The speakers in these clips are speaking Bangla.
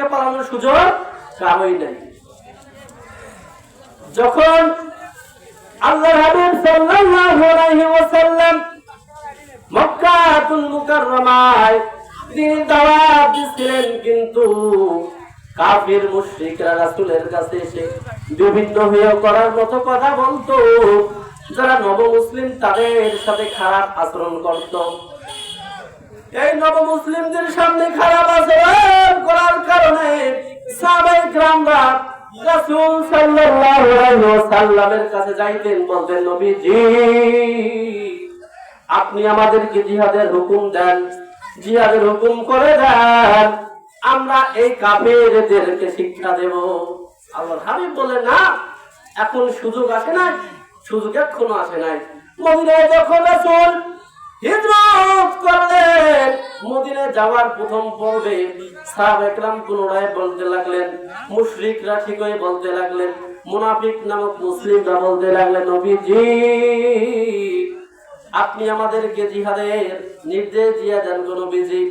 থেকে পালানোর সুযোগ কারোই নাই। যখন আল্লাহ হাবিব সাল্লাল্লাহু আলাইহি ওয়াসাল্লাম মক্কাতুল মুকাররমায় তিনি দাওয়াত দিছিলেন কিন্তু কাফির, মুশরিকরা রাসূলের কাছে এসে বিভিন্ন হেয় করার মতো কথা বলতো। যারা নব মুসলিম তাদের সাথে খারাপ আচরণ করত। এই নবমুসলিমদের সামনে খারাপ আচরণ করার কারণে গ্রামরা রাসূল সাল্লাল্লাহু আলাইহি ওয়াসাল্লামের কাছে যাইতেন, বলতেন, নবীজি, আপনি আমাদেরকে জিহাদের হুকুম দেন, জিহাদের হুকুম করে দেন, আমরা এই কাফেরদেরকে শিক্ষা দেব। আল্লাহর হাবিব বলে, না, এখন সুযোগ আসে নাই, সুযোগ এখনও আসে নাই। মদিনায় যখন রাসূল হিজরত করলেন মদিনায় যাওয়ার প্রথম পর্বে সাহাব একরাম পুনরায় বলতে লাগলেন, মুশরিকরা ঠিকই বলতে লাগলেন, মুনাফিক নামক মুসলিমরা বলতে লাগলেন, নবীজি, আপনি আমাদেরকে জিহাদের নির্দেশ দিয়ে দেন কোন নবীজি।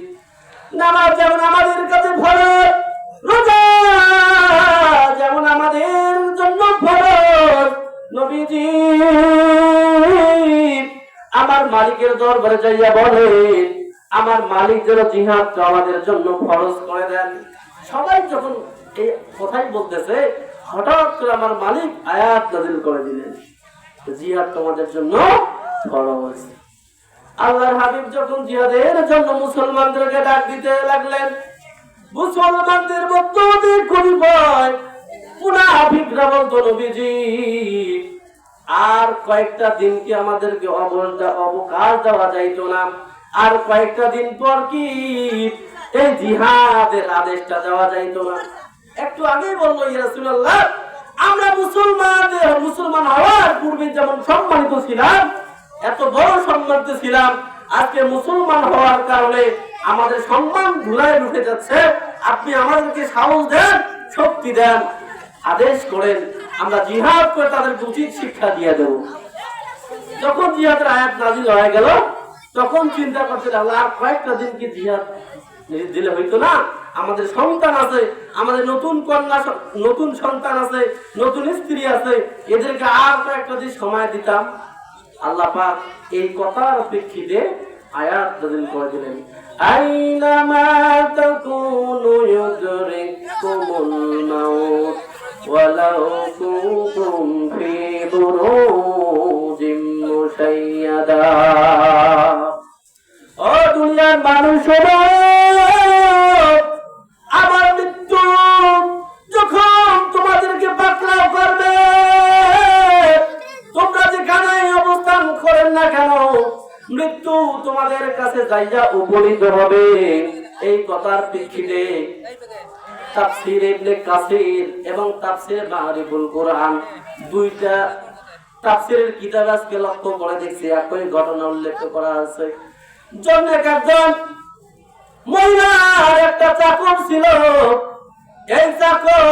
নামাজ যেমন আমাদের কাছে ফরজ রোজা যেমন আমাদের জন্য ফরজ নবীজি। আমার মালিকের দরবারে যাইয়া বলে, আমার মালিক যেন জিহাদটা আমাদের জন্য ফরজ করে দেন। সবাই যখন এই কথাই বলতেছে, হঠাৎ করে আমার মালিক আয়াত নাজিল করে দিলেন জিহাদ তোমাদের জন্য ফরজ। আল্লাহর হাবিব যখন জিহাদের জন্য মুসলমানদেরকে ডাক দিতে লাগলেন, মুসলমানদের মধ্যে কবিপয় মুনাফিকরা বলতো, নবীজি আর কয়েকটা দিন কি আমাদেরকে অবকাশ দেওয়া যাইত না? আর কয়েকটা দিন পর কি এই জিহাদের আদেশটা দেওয়া যাইত না? একটু আগেই বলল ইয়ারসুল্লাহ আমরা মুসলমানদের, মুসলমান হওয়ার পূর্বে যেমন সম্মানিত ছিলাম, এত বড় সম্মানিত ছিলাম, আজকে মুসলমান হওয়ার কারণে আমাদের সম্মান ধুলায় উঠে যাচ্ছে। আপনি আমাদেরকে সাহস দেন, শক্তি দেন, আদেশ করেন। আমরা জিহাদ করে তাদেরকে উচিত শিক্ষা দিয়ে দেব। যখন জিহাদের আয়াত নাজিল হয়ে গেল, তখন চিন্তা করতে লাগল আর কয়েকটা দিন কি জিহাদ দিলে হইতো না? আমাদের সন্তান আছে, আমাদের নতুন কন্যা, নতুন সন্তান আছে, নতুন স্ত্রী আছে, এদেরকে আর কয়েকটা দিন সময় দিতাম। আল্লাহ পাক এই কথার প্রেক্ষিতে আয়াত নাযিল করে দিলেন। আইনামা তাকুনু ইউদরিকুমুল মাউত। কুনতুম ফি বুরুজিম মুশাইয়াদা ও দুনিয়ার মানুষ আমার মৃত্যু যখন তোমাদেরকে পাকড়াও করবে, তোমরা যেখানে অবস্থান করেন না কেন, মৃত্যু তোমাদের কাছে যাইয়া উপনীত হবে। এই কথার প্রেক্ষিতে তাফসির ইবনে কাসির এবং তাফসির মারিফুল কোরআন। দুইটা তাফসিরের কিতাব আজকে লক্ষ্য করে দেখছি, একই ঘটনা উল্লেখ করা আছে। একজন একটা চাকর ছিল। এই চাকর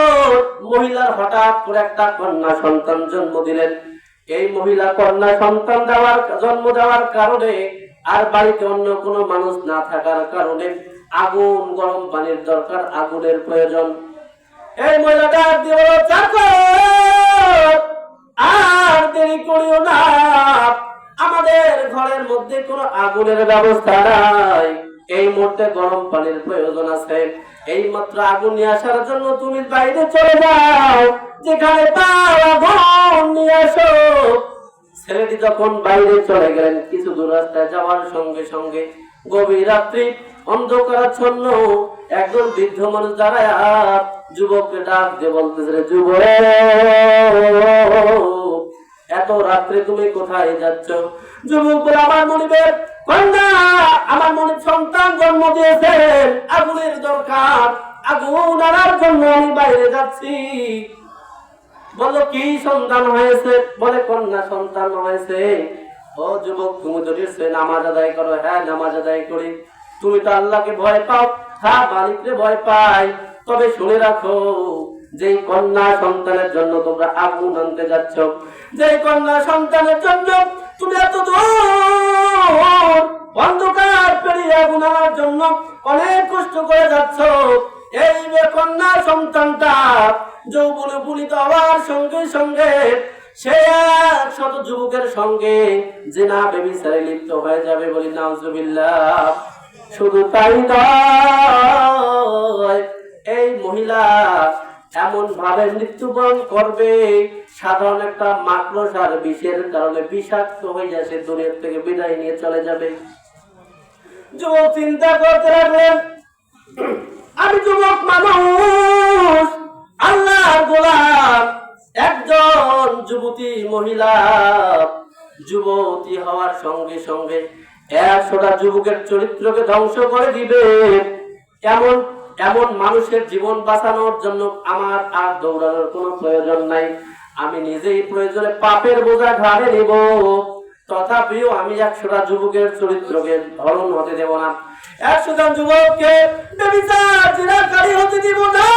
মহিলার হঠাৎ করে একটা কন্যা সন্তান জন্ম দিলেন। এই মহিলা কন্যা সন্তান দেওয়ার, জন্ম দেওয়ার কারণে আর বাড়িতে অন্য কোনো মানুষ না থাকার কারণে আগুন গরম পানির দরকার, আগুনের প্রয়োজন। এই মহিলাটা দিয়ে আর দেরি করিও না। আমাদের ঘরের মধ্যে কোনো আগুনের ব্যবস্থা নাই। এই মুহূর্তে গরম পানির প্রয়োজন আছে। এই মাত্র আগুন নিয়ে আসার জন্য তুমি বাইরে চলে যাও। যেখানে নিয়ে আসো। ছেলেটি যখন বাইরে চলে গেলেন। কিছু দূর রাস্তায় যাওয়ার সঙ্গে সঙ্গে গভীর রাত্রি অন্ধকারাচ্ছন্ন একজন বৃদ্ধ মানুষ দাঁড়ায় যুবককে ডাক দিয়ে বলতেছে, রে যুবক, এত রাত্রে তুমি কোথায় যাচ্ছ? যুবক বলে, আমার মনিবের আমার মনে সন্তান জন্ম দিয়েছেন আগুনের দরকার, আগুন আনার জন্য আমি বাইরে যাচ্ছি। বলো কি সন্তান হয়েছে? বলে, কন্যা সন্তান হয়েছে। ও যুবক, তুমি যদি নামাজ আদায় করো। হ্যাঁ নামাজ আদায় করি। তুমি তো আল্লাহকে ভয় পাও। হ্যাঁ মালিককে ভয় পাই। তবে শুনে রাখো যে কন্যা সন্তানের জন্য তোমরা আগুন আনতে যাচ্ছ যে কন্যা সন্তানের জন্য তুমি এত দূর অন্ধকার পেরিয়ে আগুন আনার জন্য অনেক কষ্ট করে যাচ্ছ, এই বেকন কন্যা সন্তানটা যৌবনে উপনীত হওয়ার সঙ্গে সঙ্গে সে এক শত যুবকের সঙ্গে যে না বেবিচারে লিপ্ত হয়ে যাবে বলি নাউজুবিল্লাহ। শুধু তাই নয়, এই মহিলা এমন ভাবে মৃত্যুবরণ করবে, সাধারণ একটা মাকড়সার বিষের কারণে বিষাক্ত হয়ে যায়, সে দুনিয়ার থেকে বিদায় নিয়ে চলে যাবে। যুবক চিন্তা করতে লাগলেন, আমি যুবক মানুষ, আল্লাহর গোলাম, একজন যুবতী মহিলা, যুবতী হওয়ার সঙ্গে সঙ্গে একশোটা যুবকের চরিত্রকে ধ্বংস করে দিবে। এমন এমন মানুষের জীবন বাঁচানোর জন্য আমার আর দৌড়ানোর কোনো প্রয়োজন নাই। আমি নিজেই প্রয়োজনে পাপের বোঝা ঘাড়ে নিব। তথাপিও আমি একশোটা যুবকের চরিত্রকে ধরন হতে দেব না। একশো জন যুবককে হতে দিব না।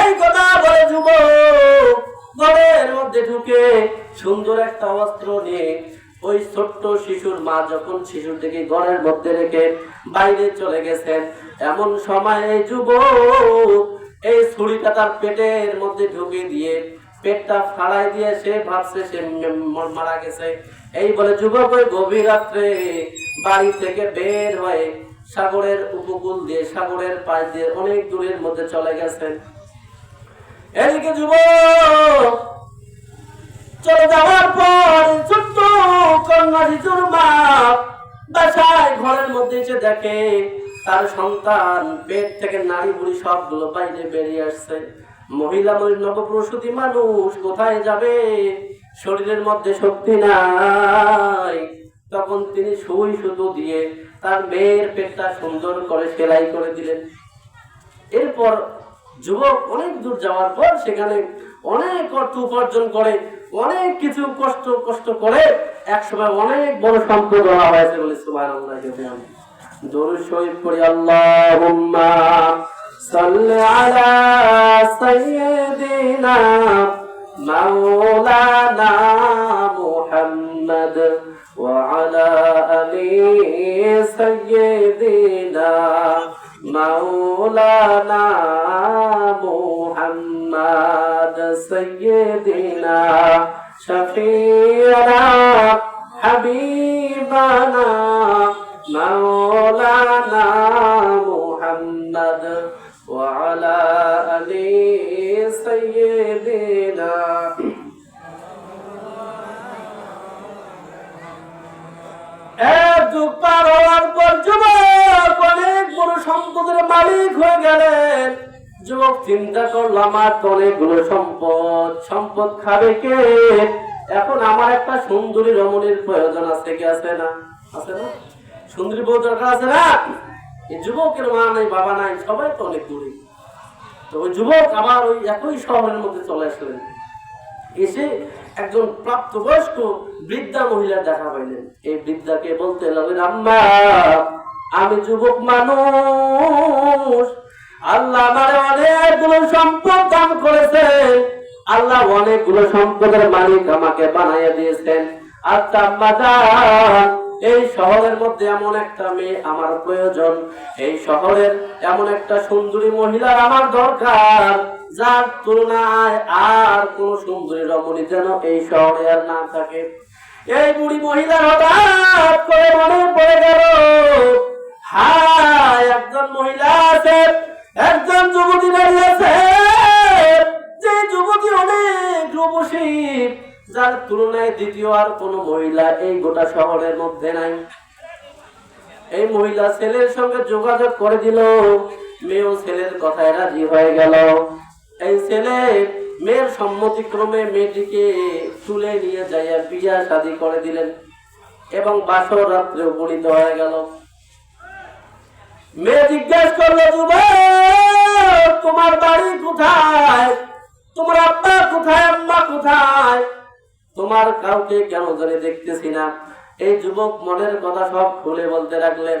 এই কথা বলে যুবক ঘরের মধ্যে ঢুকে সুন্দর একটা অস্ত্র নিয়ে ওই ছোট্ট শিশুর মা যখন শিশুটিকে ঘরের মধ্যে রেখে বাইরে চলে গেছেন, এমন সময় এই যুবক এই ছুরিটা তার পেটের মধ্যে ঢুকে দিয়ে পেটটা ফাড়াই দিয়ে সে ভাবছে সে মারা গেছে। এই বলে যুবক ওই গভীর রাত্রে বাড়ি থেকে বের হয়ে সাগরের উপকূল দিয়ে, সাগরের পাশ দিয়ে অনেক দূরের মধ্যে চলে গেছেন। এদিকে যুবক চলে যাওয়ার পর ছোট্ট কন্যা শিশুর মা বাসায় ঘরের মধ্যে এসে দেখে, তার সন্তান পেট থেকে নারী বুড়ি সবগুলো বাইরে বেরিয়ে আসছে। মহিলা মহিলা নবপ্রসূতি মানুষ, কোথায় যাবে? শরীরের মধ্যে শক্তি নাই। তখন তিনি সুই সুতো দিয়ে তার মেয়ের পেটটা সুন্দর করে সেলাই করে দিলেন। এরপর যুবক অনেক দূর যাওয়ার পর সেখানে অনেক অর্থ উপার্জন করে অনেক কিছু কষ্ট কষ্ট করে একসময় অনেক বড় সম্পদ হওয়া হয়েছে বলে সুবাহ আল্লাহ দরুদ শরীফ আলা مولانا محمد سيدنا شفيعنا حبيبنا مولانا محمد وعلى آل سيدنا এক যুগ পার হওয়ার সম্পদের মালিক হয়ে গেলেন। যুবক চিন্তা করল, আমার অনেকগুলো সম্পদ সম্পদ খাবে কে? এখন আমার একটা সুন্দরী রমণীর প্রয়োজন আছে কি আছে না? আছে না? সুন্দরী বউ দরকার আছে না? যুবকের মা নাই, বাবা নাই, সবাই তো অনেক দূরে। তো ওই যুবক আবার ওই একই শহরের মধ্যে চলে আসলেন। এসে একজন প্রাপ্তবয়স্ক বৃদ্ধা মহিলা দেখা পাইলেন। এই বৃদ্ধাকে বলতে লাগলেন, আম্মা, আমি যুবক মানুষ। আল্লাহ আমারে অনেকগুলো সম্পদ দান করেছে আল্লাহ অনেকগুলো সম্পদের মালিক আমাকে বানাইয়া দিয়েছেন। আচ্ছা এই শহরের মধ্যে এমন একটা মেয়ে আমার প্রয়োজন। এই শহরের এমন একটা সুন্দরী মহিলার আমার দরকার। যার তুলনায় আর কোন সুন্দরী রমণী যেন এই শহরে আর না থাকে। এই বুড়ি মহিলার হঠাৎ করে মনে পড়ে গেল, হায়, একজন মহিলা আছে, একজন যুবতী দাঁড়িয়ে আছে। যে যুবতী অনেক রূপসী, যার তুলনায় দ্বিতীয় আর কোন মহিলা এই গোটা শহরের মধ্যে নাই। এই মহিলা ছেলের সঙ্গে যোগাযোগ করে দিল, মেয়েও ছেলের কথায় রাজি হয়ে গেল। এই ছেলে মেয়ের সম্মতিক্রমে মেয়েটিকে তুলে নিয়ে যাইয়া বিয়া শাদি করে দিলেন এবং বাসর রাত্রে উপনীত হয়ে গেল। মেয়ে জিজ্ঞেস করল তোমার বাড়ি কোথায়? তোমার আব্বা কোথায়, আম্মা কোথায়? তোমার কাউকে কেন জানি দেখতেছি না? এই যুবক মনের কথা সব খুলে বলতে লাগলেন,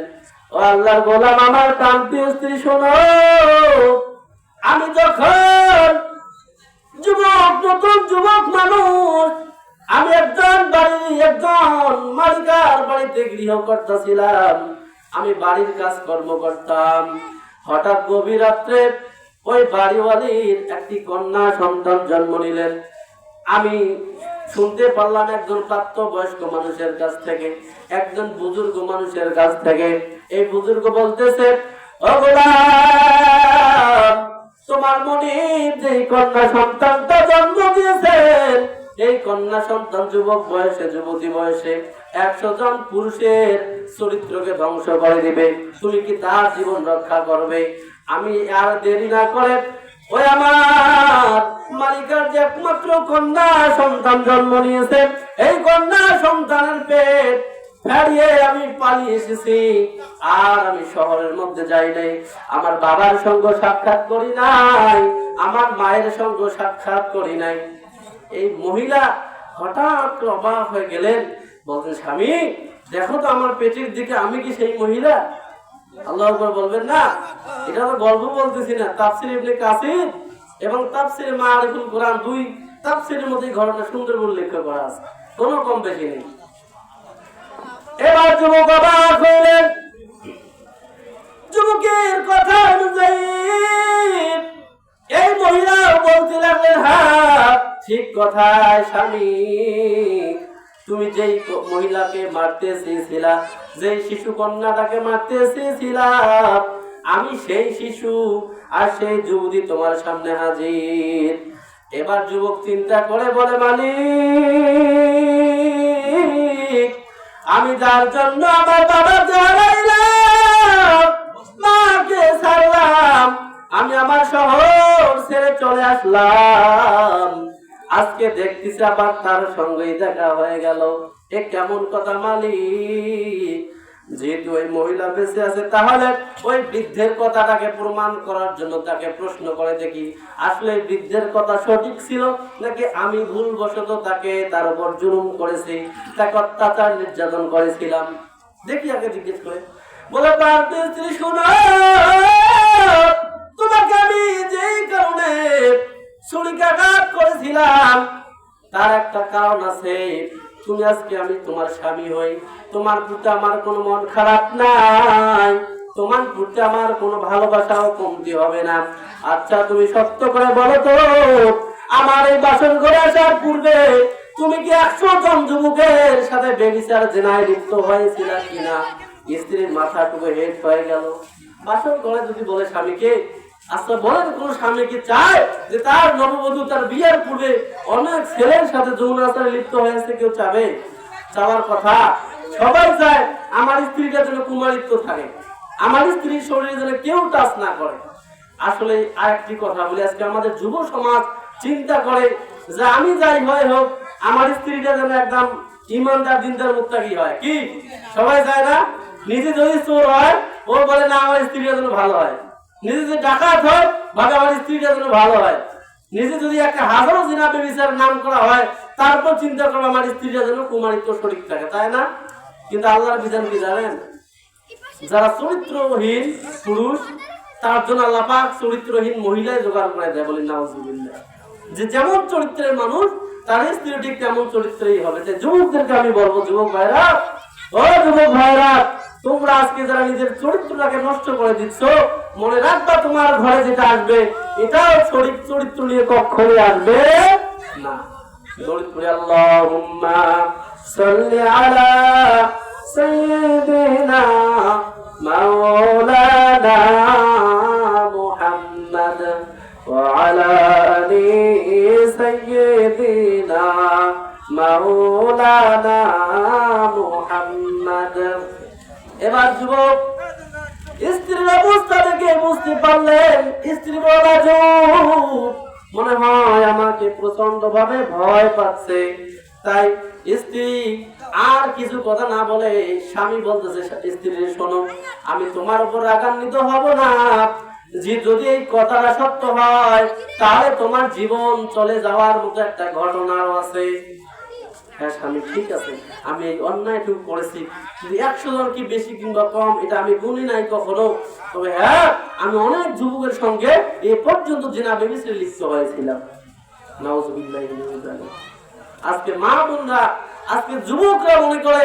ও আল্লাহর গোলাম, আমার কান্তীয় স্ত্রী শোনো আমি যখন যুবক, নতুন যুবক মানুষ, আমি একজন বাড়ি, একজন মালিকার বাড়িতে গৃহকর্তা ছিলাম আমি বাড়ির কাজ কর্ম করতাম। হঠাৎ গভীর রাত্রে ওই বাড়িওয়ালির একটি কন্যা সন্তান জন্ম নিলেন। আমি শুনতে পারলাম একজন প্রাপ্ত বয়স্ক মানুষের কাছ থেকে, একজন বুজুর্গ মানুষের কাছ থেকে। এই বুজুর্গ বলতেছে, "ও তোমার মনির যে কন্যা সন্তানটা জন্ম দিয়েছেন এই কন্যা সন্তান যুবক বয়সে, যুবতী বয়সে একশো জন পুরুষের চরিত্রকে ধ্বংস করে দিবে, তুমি কি তার জীবন রক্ষা করবে? আমি আর দেরি না করে ওই আমার মালিকার যে একমাত্র কন্যা সন্তান জন্ম নিয়েছে, এই কন্যা সন্তানের পেট আমার বাবার সাক্ষাৎ করি নাই। আমার মায়ের সাক্ষাৎ করি নাই। এই মহিলা হঠাৎ অবাক হয়ে গেলেন। বলছেন, স্বামী, দেখো তো আমার পেটের দিকে, আমি কি সেই মহিলা? আল্লাহ বলবেন, না, এটা তো গল্প বলতেছি না। তাফসির ইবনে কাসির এবং তাফসির মারিফুল কোরআন দুই তাফসিরের মধ্যে ঘটনা সুন্দর উল্লেখ করা আছে। কোনো কম বেশি নেই। এবার যুবক অবাক হইলেন। যুবকের কথা অনুযায়ী এই মহিলা বলতে লাগলেন হ্যাঁ ঠিক কথায় স্বামী, তুমি যেই মহিলাকে মারতে চেয়েছিলা, যেই শিশু কন্যাটাকে মারতে চেয়েছিলা, আমি সেই শিশু আর সেই যুবতী তোমার সামনে হাজির। এবার যুবক চিন্তা করে বলে, মালিক আমি যার জন্য আমার বাবা মাকে ছাড়লাম, আমি আমার শহর ছেড়ে চলে আসলাম। আজকে দেখতেছি আবার তার সঙ্গেই দেখা হয়ে গেল। এ কেমন কথা মালিক? যেহেতু ওই মহিলা বেঁচে আছে, তাহলে ওই বৃদ্ধের কথাটাকে প্রমাণ করার জন্য তাকে প্রশ্ন করে দেখি আসলে বৃদ্ধের কথা সঠিক ছিল নাকি আমি ভুলবশত তাকে তার উপর জুলুম করেছি, তাকে অত্যাচার নির্যাতন করেছিলাম? দেখি আগে জিজ্ঞেস করে। বলে তোমাকে আমি যেই কারণে ছুরিকাঘাত করেছিলাম, তার একটা কারণ আছে। তুমি আজকে আমি তোমার স্বামী হই। তোমার প্রতি আমার কোনো মন খারাপ নাই। তোমার প্রতি আমার কোনো ভালোবাসাও কমতি হবে না। আচ্ছা তুমি সত্য করে বলো তো, আমার এই বাসন ঘরে আসার পূর্বে তুমি কি একশো জন যুবকের সাথে বেবিচার জেনায় লিপ্ত হয়েছিল কিনা? স্ত্রীর মাথাটুকু হেড হয়ে গেল। বাসন ঘরে যদি বলে স্বামীকে আচ্ছা বলেন, কোন স্বামী কি চায় যে তার নববধূ তার বিয়ের পূর্বে অনেক ছেলের সাথে যৌন আচারে লিপ্ত হয়েছে কেউ চাবে? চাওয়ার কথা। সবাই চায় আমার স্ত্রীটা যেন কুমারিত্ব থাকে। আমার স্ত্রীর শরীরে যেন কেউ টাচ না করে। আসলে আরেকটি কথা বলি, আজকে আমাদের যুব সমাজ চিন্তা করে যে আমি যাই হয় হোক, আমার স্ত্রীটা যেন একদম ইমানদার, দিনদার, মুক্তাকি হয়। কি? সবাই চায় না? নিজে যদি চোর হয়, ও বলে না, আমার স্ত্রীটা যেন ভালো হয়। নিজে যদি ডাকাত হয় ভাবে স্ত্রীটা যেন ভালো হয়। নিজে যদি একটা হাজারো জিনাবে বিচার নাম করা হয়, তারপর চিন্তা করব আমার স্ত্রীটা যেন কুমারিত্ব শরীর থাকে, তাই না? কিন্তু আল্লাহর বিধান কি জানেন? যারা চরিত্রহীন পুরুষ, তার জন্য আল্লাহ পাক চরিত্রহীন মহিলাই জোগাড় করে দেয় বলি নাউজুবিল্লাহ। যে যেমন চরিত্রের মানুষ, তার স্ত্রী ঠিক তেমন চরিত্রই হবে। তাই যুবকদেরকে আমি বলব, যুবক ভাইরা, ও যুবক ভাইরা তোমরা আজকে যারা নিজের চরিত্রটাকে নষ্ট করে দিচ্ছ, মনে রাখবা তোমার ঘরে যেটা আসবে, এটাও চরিত্র চরিত্র নিয়ে কক্ষণে আসবে না। দরিদ্রে আল্লাহুম্মা এবার যুবক স্ত্রীর অবস্থা থেকে বুঝতে পারলেন, স্ত্রী বলা মনে হয় আমাকে প্রচণ্ড ভাবে ভয় পাচ্ছে। তাই স্ত্রী আর কিছু কথা না বলে স্বামী বলতেছে স্ত্রীর শোনো, আমি তোমার উপর রাগান্বিত হব না। যে যদি এই কথাটা সত্য হয়, তাহলে তোমার জীবন চলে যাওয়ার মতো একটা ঘটনাও আছে। হ্যাঁ স্বামী, ঠিক আছে। আমি এই অন্যায়টুকু করেছি। একশো জন কি বেশি কিংবা কম, এটা আমি গুনি নাই কখনো। তবে হ্যাঁ আমি অনেক যুবকের সঙ্গে এ পর্যন্ত জেনা বেবিসে লিপ্ত হয়েছিলাম। আজকে মা বোনরা, আজকে যুবকরা মনে করে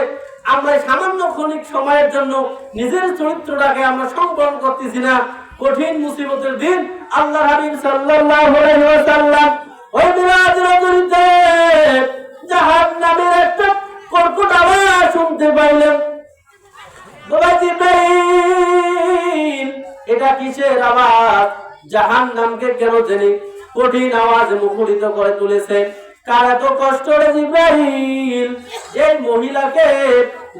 আমরা সামান্য ক্ষণিক সময়ের জন্য নিজের চরিত্রটাকে আমরা সংবরণ করতেছি না। কঠিন মুসিবতের দিন আল্লাহ হাবিব ওয়াসাল্লাম ওই জিব্রাইল, এটা কিসের আওয়াজ? জাহান্নামকে কেন জানি কঠিন আওয়াজ মুখরিত করে তুলেছে কার এত কষ্ট রে এই মহিলাকে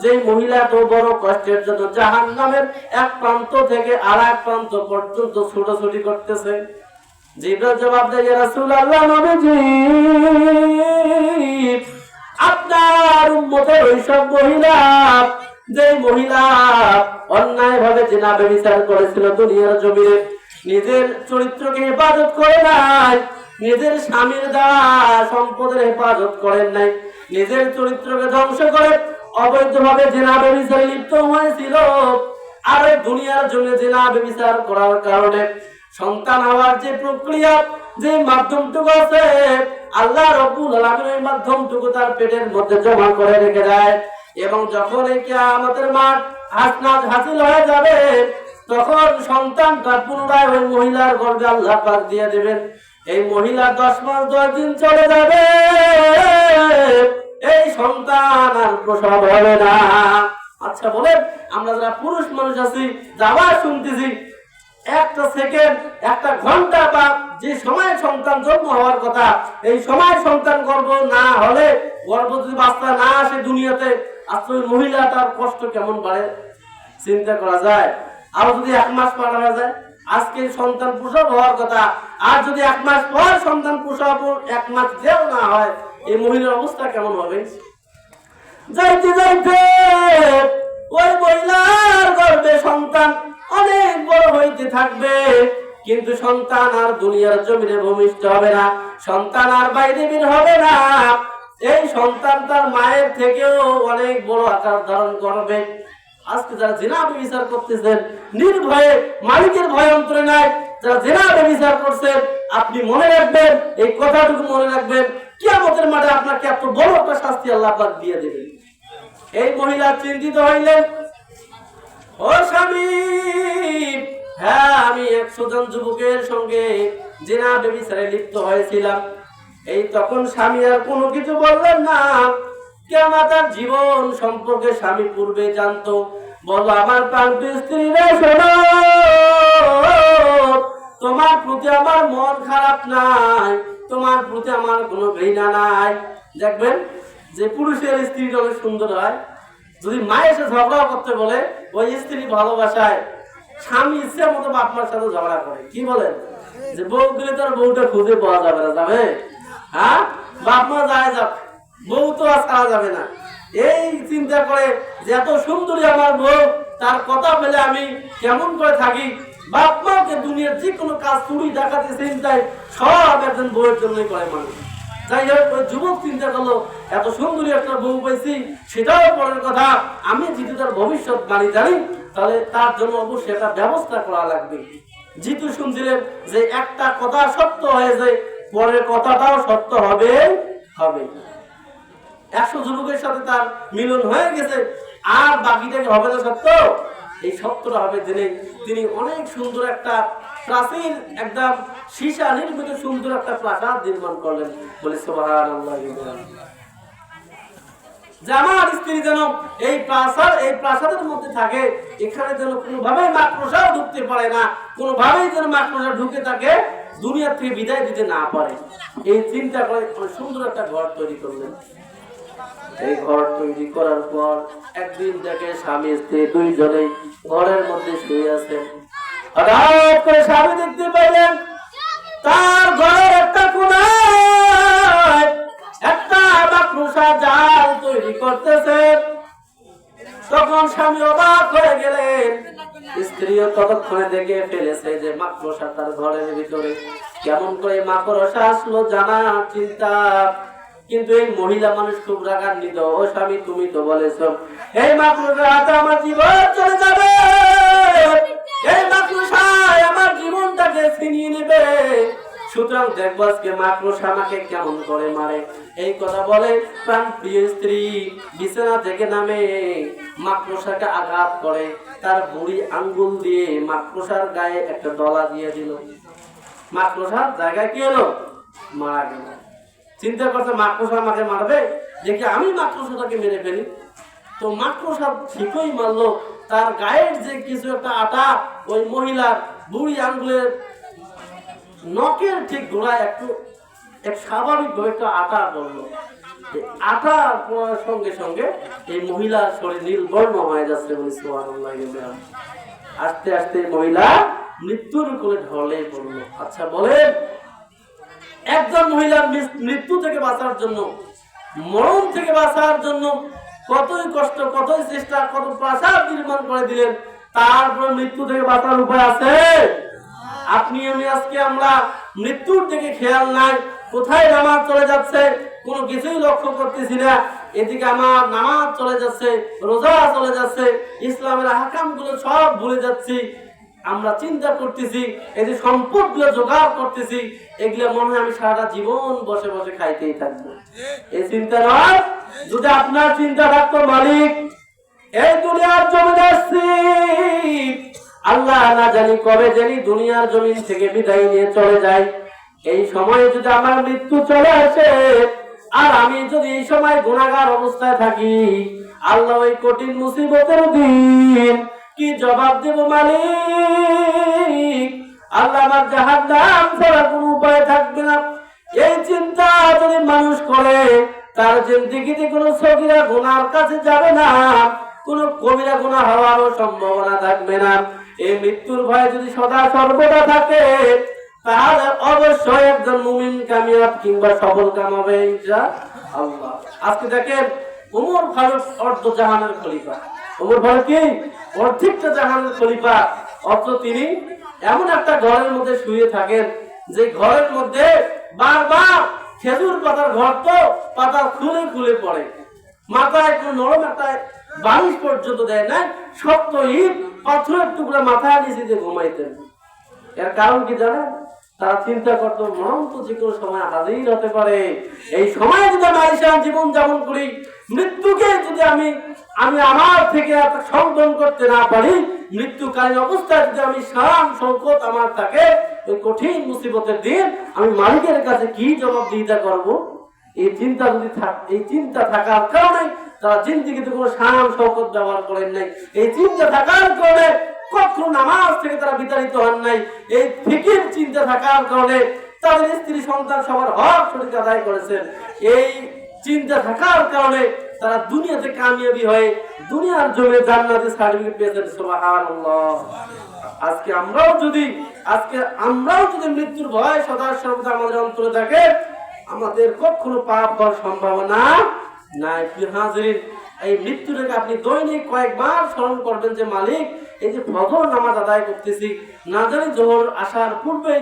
যে মহিলা তো বড় কষ্টের জন্য জাহান্নামের এক প্রান্ত থেকে আর এক প্রান্ত পর্যন্ত ছুটোছুটি করতেছে? জিব্রাইল জবাব দেয়, ইয়া রাসূলুল্লাহ নবীজি আপনার উম্মতের ওইসব মহিলা যে মহিলা অন্যায় ভাবে জেনা ব্যবচার করেছিল দুনিয়ার জমিনে, নিজের চরিত্রকে হেফাজত করে নাই, নিজের স্বামীর দেওয়া সম্পদের হেফাজত করেন নাই, নিজের চরিত্রকে ধ্বংস করে অবৈধভাবে লিপ্ত হয়েছিল। আর দুনিয়ার জন্য জেনা ব্যবচার করার কারণে সন্তান হওয়ার যে প্রক্রিয়া যে মাধ্যমটুকু আছে, আল্লাহ রব্বুল আলামিন ওই মাধ্যমটুকু তার পেটের মধ্যে জমা করে রেখে দেয়। এবং যখন এই কিয়ামতের মাঠ হাসনাত হাসিল হয়ে যাবে, তখন সন্তানটা পুনরায় ওই মহিলার গর্ভে আল্লাহ পাক দিয়ে দেবেন। এই মহিলা দশ মাস, দশ দিন চলে যাবে। এই সন্তান আর প্রসব হবে না। আচ্ছা বলেন, আমরা যারা পুরুষ মানুষ আছি, যাওয়া শুনতেছি একটা সেকেন্ড একটা ঘণ্টা বা যে সময় সন্তান জন্ম হওয়ার কথা, এই সময় সন্তান গর্ভ না হলে গর্ভ যদি বাচ্চা না আসে দুনিয়াতে আসলে মহিলা তার কষ্ট কেমন বাড়ে? চিন্তা করা যায়। আর যদি এক মাস হয়ে যায়, আজকে সন্তান প্রসব হওয়ার কথা, আর যদি এক মাস পর সন্তান প্রসব এক মাস যেও না হয়, এই মহিলার অবস্থা কেমন হবে? যাইতে যাইতে, ওই মহিলার গর্ভে সন্তান অনেক বড় হইতে থাকবে। কিন্তু সন্তান আর দুনিয়ার জমিনে ভূমিষ্ঠ হবে না। সন্তান আর বাইরে বের হবে না। এই সন্তান তার মায়ের থেকেও অনেক বড় আকার ধারণ করবে। আজকে যারা জেনা বিচার করতেছেন, নির্ভয়ে মালিকের ভয় অন্তরে নাই, যারা জেনা বিচার করছেন, আপনি মনে রাখবেন, এই কথাটুকু মনে রাখবেন, কিয়ামতের মাঠে আপনাকে এত বড় একটা শাস্তি আল্লাহ দিয়ে দেবেন। এই মহিলা চিন্তিত হইলেন ও স্বামী হ্যাঁ আমি একশো জন যুবকের সঙ্গে জেনা বেবিচারে লিপ্ত হয়েছিলাম। এই তখন স্বামী আর কোনো কিছু বললেন না। কেন তার জীবন সম্পর্কে স্বামী পূর্বে জানতো। বলো, আমার প্রান্ত স্ত্রী শোনো, তোমার প্রতি আমার মন খারাপ নাই, তোমার প্রতি আমার কোনো ঘৃণা নাই। দেখবেন যে পুরুষের স্ত্রী অনেক সুন্দর হয় যদি মা এসে ঝগড়া করতে বলে, ওই স্ত্রী ভালোবাসায় স্বামী ইচ্ছে মতো বাপ মার সাথে ঝগড়া করে। কি বলেন? যে বউ দিলে তার বউটা খুঁজে পাওয়া যাবে না, যাবে? হ্যাঁ? বাপ মা যায় যাক, বউ তো আর ছাড়া যাবে না। এই চিন্তা করে যে এত সুন্দরী আমার বউ, তার কথা পেলে আমি কেমন করে থাকি? বাপ মাকে দুনিয়ার যে কোনো কাজ, চুরি, ডাকাতি চিন্তায় সব একজন বউয়ের জন্যই করে মানুষ। যাই হোক, ওই যুবক চিন্তা করল এত সুন্দরী একটা বউ পাইছি, সেটাও পরের কথা, আমি যদি তার ভবিষ্যৎ বাণী জানি, তাহলে তার জন্য অবশ্যই একটা ব্যবস্থা করা লাগবে। জিতু শুনছিলেন যে একটা কথা সত্য হয়েছে পরের কথাটাও সত্য হবে হবে। একশো যুবকের সাথে তার মিলন হয়ে গেছে, আর বাকিটা কি হবে না সত্য? এই সত্যটা হবে জেনে তিনি অনেক সুন্দর একটা প্রাচীন, একদম সীসা নির্মিত সুন্দর একটা প্রাসাদ নির্মাণ করলেন বলে সুবহানাল্লাহ। যে আমার স্ত্রী যেন এই প্রাসাদ, এই প্রাসাদের মধ্যে থাকে, এখানে যেন কোনোভাবে মাকড়সাও ঢুকতে পারে না, কোনোভাবেই যেন মাকড়সা ঢুকে থাকে দুনিয়া থেকে বিদায় দিতে না পারে। এই চিন্তা করে সুন্দর একটা ঘর তৈরি করলেন। এই ঘর তৈরি করার পর একদিন দেখে স্বামী, স্ত্রী দুইজনেই ঘরের মধ্যে শুয়ে আছেন। হঠাৎ করে স্বামী দেখতে পাইলেন, তার ঘরের একটা কোনায় মাকড়সা জাল তৈরি করতেছে তখন স্বামী অবাক হয়ে গেলেন। স্ত্রীও ততক্ষণে দেখে ফেলেছে যে মাকড়সা তার ঘরের ভিতরে। কেমন করে মাকড়সা আসলো জানা চিন্তা। কিন্তু এই মহিলা মানুষ খুব রাগান্বিত। ও স্বামী, তুমি তো বলেছ এই মাকড়সা হাতে আমার জীবন চলে যাবে। এই মাকড়সায় আমার জীবনটাকে ছিনিয়ে নেবে। সুতরাং দেখব আজকে মাকড়সা আমাকে কেমন করে মারে। এই কথা বলে প্রাণ প্রিয় স্ত্রী বিছানা থেকে নামে মাকড়সাকে আঘাত করে। তার বুড়ি আঙ্গুল দিয়ে মাকড়সার গায়ে একটা ডলা দিয়ে দিল। মাকড়সার জায়গায় কি হলো? মারা গেল। চিন্তা করছে মাকড়সা আমাকে মারবে? দেখি আমি মাকড়সাটাকে মেরে ফেলি। তো মাকড়সা ঠিকই মারলো। তার গায়ের যে কিছু একটা আটা, ওই মহিলার বুড়ি আঙ্গুলের নখের ঠিক গোড়ায় একটু, এক স্বাভাবিক ভাবে একটা আটা পড়ল আটা পড়ার সঙ্গে সঙ্গে এই মহিলার শরীর নীল বর্ণ হয়ে যাচ্ছে বলে আস্তে আস্তে মহিলা মৃত্যুর কোলে ঢলে পড়ল আচ্ছা বলেন, একজন মহিলার মৃত্যু থেকে বাঁচার জন্য, মরণ থেকে বাঁচার জন্য কতই কষ্ট, কতই চেষ্টা, কত প্রাসাদ নির্মাণ করে দিলেন, তারপরে মৃত্যু থেকে বাঁচার উপায় আছে? আপনি আমি আজকে আমরা মৃত্যুর দিকে খেয়াল নাই। কোথায় নামাজ চলে যাচ্ছে, কোনো কিছুই লক্ষ্য করতেছি না। এদিকে আমার নামাজ চলে যাচ্ছে, রোজা চলে যাচ্ছে, ইসলামের হাকামগুলো সব ভুলে যাচ্ছি। আমরা চিন্তা করতেছি, এই যে সম্পদগুলো জোগাড় করতেছি, এগুলো মনে হয় আমি সারাটা জীবন বসে বসে খাইতেই থাকব। এই চিন্তা নয়? যদি আপনার চিন্তা থাকতো মালিক, এই দুনিয়ার জমিন আসছি আল্লাহ না জানি কবে জানি দুনিয়ার জমিন থেকে বিদায় নিয়ে চলে যায়। এই সময়ে যদি আমার মৃত্যু চলে আসে, আর আমি যদি এই সময় গুণাগার অবস্থায় থাকি, আল্লাহ ওই কঠিন মুসিবতের দিন কি জবাব দেব মালিক? আল্লাহ আমার জাহার নাম ছাড়া কোনো উপায় থাকবে না। এই চিন্তা যদি মানুষ করে, তার জিন্দিগিতে কোনো সগিরা গুনার কাছে যাবে না, কোনো কবিরা গুণা হওয়ারও সম্ভাবনা থাকবে না। এই মৃত্যুর ভয় যদি সদা সর্বদা থাকে, তাহলে অবশ্যই একজন মুমিন কামিয়াব কিংবা সফল কাম হবে আল্লাহ আজকে দেখেন উমর ফারুক অর্ধ জাহানের খলিফা। উমর ফারুক কি? অর্ধেকটা জাহানের খলিফা। অথচ তিনি এমন একটা ঘরের মধ্যে শুয়ে থাকেন, যে ঘরের মধ্যে বারবার খেজুর পাতার ঘর তো পাতা খুলে খুলে পড়ে। মাথায় কোনো নরম একটা বালিশ পর্যন্ত দেয় না শক্ত ইট পাথরের টুকরা মাথায় দিয়ে ঘুমাইতেন এর কারণ কি জানেন? তারা চিন্তা করতো, মরণ তো যে কোনো সময় হাজির হতে পারে। এই সময় যদি আমি আলিশান জীবন যাপন করি, মৃত্যুকে যদি আমি আমি আমার থেকে সংবরণ করতে না পারি, মৃত্যুকালীন অবস্থায় যদি আমি সারাম সংকট আমার থাকে ওই কঠিন মুসিবতের দিন আমি মালিকের কাছে কি জবাব জবাবদিহিতা করব? এই চিন্তা যদি থাক, এই চিন্তা থাকার কারণে তারা জিন্দিগিতে কোনো সংকট ব্যবহার করেন নাই। এই চিন্তা থাকার কারণে কখনো নামাজ থেকে তারা বিতাড়িত হন নাই। এই ফিকির চিন্তা থাকার কারণে তাদের স্ত্রী, সন্তান সবার হক সঠিক আদায় করেছেন। এই চিন্তা থাকার কারণে তারা দুনিয়াতে কামিয়াবি হয়ে দুনিয়ার জমি সার্টিফিকেট পেয়েছেন। আজকে আমরাও যদি, আজকে আমরাও যদি মৃত্যুর ভয় সদা সর্বদা আমাদের অন্তরে থাকে আমাদের কখনো পাপ হওয়ার সম্ভাবনা এই মৃত্যুটাকে আপনি দৈনিক কয়েকবার স্মরণ করবেন যে মালিক, এই যে ফজর নামাজ আদায় করতেছি, না জানি জোহর আসার পূর্বে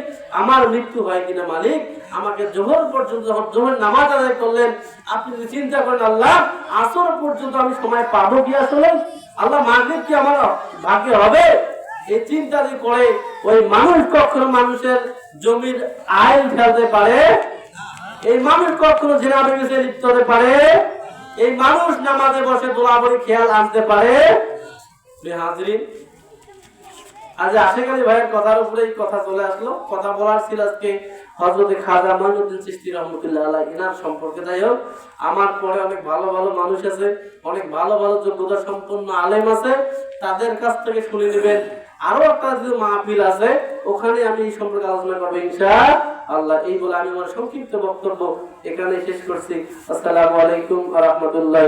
আমার মৃত্যু হয় কিনা মালিক, আমাকে জোহর পর্যন্ত জোহর নামাজ আদায় করলেন, আপনি যদি চিন্তা করেন, আল্লাহ, আসর পর্যন্ত আমি সময় পাবো কি আসলে? আল্লাহ মাগরিব কি আমার ভাগ্যে হবে? এই চিন্তা যদি করে ওই মানুষ কখনো মানুষের জমির আইল ফেলতে পারে? এই মানুষ কখনো জেনা বেবিসে লিপ্ত হতে পারে? এই মানুষ নামাজে বসে দোলাবরি খেয়াল আনতে পারে? হাজরিন, আজ আশেখ আলী ভাইয়ের কথার উপরে এই কথা চলে আসলো। কথা বলার ছিল আজকে হজরতে খাজা মঈনুদ্দিন চিস্তি রহমতুল্লাহ আল্লাহ ইনার সম্পর্কে। যাই হোক, আমার পরে অনেক ভালো ভালো মানুষ আছে, অনেক ভালো ভালো যোগ্যতা সম্পন্ন আলেম আছে, তাদের কাছ থেকে শুনে নেবেন। আরও একটা যে মাহফিল আছে, ওখানে আমি এই সম্পর্কে আলোচনা করব ইনশা আল্লাহ। এই বলে আমি আমার সংক্ষিপ্ত বক্তব্য এখানে শেষ করছি। আসসালামু আলাইকুম রহমতুল্লাহ